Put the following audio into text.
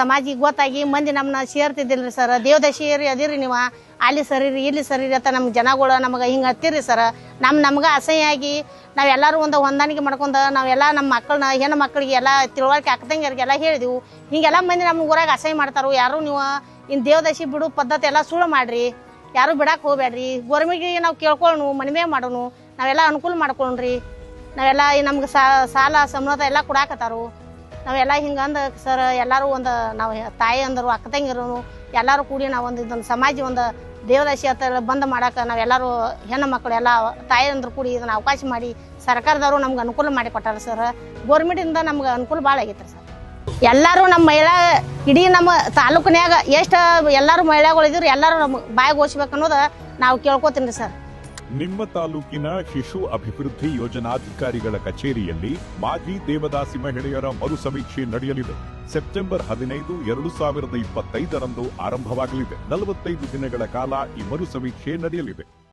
ಸಮಾಜಿಗೆ ಗೊತ್ತಾಗಿ ಮಂದಿ ನಮ್ಮನ್ನ ಸೇರ್ತಿದ್ದಿಲ್ರಿ ಸರ್. ದೇವದಶಿ ಅದಿರಿ ನೀವು. ಅಲ್ಲಿ ಸರಿರಿ, ಇಲ್ಲಿ ಸರಿರಿ ಅಂತ ನಮ್ಮ ಜನಗಳು ನಮಗೆ ಹಿಂಗೆ ಹತ್ತಿರಿ ಸರ್. ನಮ್ಮ ನಮ್ಗೆ ಅಸಹ್ಯ ಆಗಿ ನಾವೆಲ್ಲರೂ ಒಂದು ಹೊಂದಾಣಿಕೆ ಮಾಡ್ಕೊಂಡು ನಾವೆಲ್ಲ ನಮ್ಮ ಮಕ್ಕಳನ್ನ ಹೆಣ್ಣು ಮಕ್ಕಳಿಗೆ ಎಲ್ಲ ತಿಳುವಳಿಕೆ ಹಾಕ್ದಂಗೆಲ್ಲ ಹೇಳಿದೆವು. ಹಿಂಗೆಲ್ಲ ಮಂದಿ ನಮ್ಮ ಊರಾಗ ಅಸಹ್ಯ ಮಾಡ್ತಾರೆ ಯಾರು ನೀವು? ಇನ್ನು ದೇವದಶಿ ಬಿಡು ಪದ್ಧತಿ ಎಲ್ಲ ಸುಳ್ಳು ಮಾಡಿರಿ. ಯಾರು ಬಿಡಕ್ಕೆ ಹೋಗ್ಬೇಡ್ರಿ ಗೋರ್ಮೆಂಟಿಗೆ ನಾವು ಕೇಳ್ಕೊಳ್ಳೋಣ ಮನವಿ ಮಾಡೋನು. ನಾವೆಲ್ಲ ಅನುಕೂಲ ಮಾಡ್ಕೊಳ್ಳ್ರಿ ನಾವೆಲ್ಲ ನಮ್ಗೆ ಸಾಲ ಸಮೃದ್ಧ ಎಲ್ಲ ಕೊಡಾಕತ್ತಾರು. ನಾವೆಲ್ಲ ಹಿಂಗಂದ ಸರ್, ಎಲ್ಲರೂ ಒಂದು, ನಾವು ತಾಯಿ ಅಂದರು, ಅಕ್ಕ ತಂಗಿರೋನು ಎಲ್ಲರೂ ಕೂಡಿ ನಾವು ಒಂದು ಇದೊಂದು ಸಮಾಜ ಒಂದು ದೇವದಾಸಿ ಹತ್ರ ಬಂದ್ ಮಾಡಕ್ಕೆ ನಾವೆಲ್ಲರೂ ಹೆಣ್ಣು ಮಕ್ಕಳು ಎಲ್ಲ ತಾಯಿ ಅಂದ್ರು ಕೂಡಿ ಇದನ್ನು ಅವಕಾಶ ಮಾಡಿ ಸರ್ಕಾರದವರು ನಮ್ಗೆ ಅನುಕೂಲ ಮಾಡಿ ಕೊಟ್ಟಾರ, ಸರ್. ಗೋರ್ಮೆಂಟಿಂದ ನಮ್ಗೆ ಅನುಕೂಲ ಭಾಳ ಆಗೈತೆ ಸರ್. ಎಲ್ಲರೂ ನಮ್ಮ ಮಹಿಳಾ, ಇಡೀ ನಮ್ಮ ತಾಲೂಕಿನ್ಯಾಗ ಎಷ್ಟು ಎಲ್ಲರೂ ಮಹಿಳೆಗಳು ಎಲ್ಲರೂ ನಮ್ಮ ಬಾಯಿಗೆ ಓದಿಸ್ಬೇಕು ಅನ್ನೋದು ನಾವು ಕೇಳ್ಕೊತೀನಿ ಸರ್. ನಿಮ್ಮ ತಾಲೂಕಿನ ಶಿಶು ಅಭಿವೃದ್ಧಿ ಯೋಜನಾಧಿಕಾರಿಗಳ ಕಚೇರಿಯಲ್ಲಿ ಮಾಜಿ ದೇವದಾಸಿ ಮಹಿಳೆಯರ ಮರು ಸಮೀಕ್ಷೆ ನಡೆಯಲಿದೆ. ಸೆಪ್ಟೆಂಬರ್ ಹದಿನೈದು, ಎರಡು ಸಾವಿರದ ಇಪ್ಪತ್ತೈದರಂದು ಆರಂಭವಾಗಲಿದೆ. ನಲವತ್ತೈದು ದಿನಗಳ ಕಾಲ ಈ ಮರು ಸಮೀಕ್ಷೆ ನಡೆಯಲಿದೆ.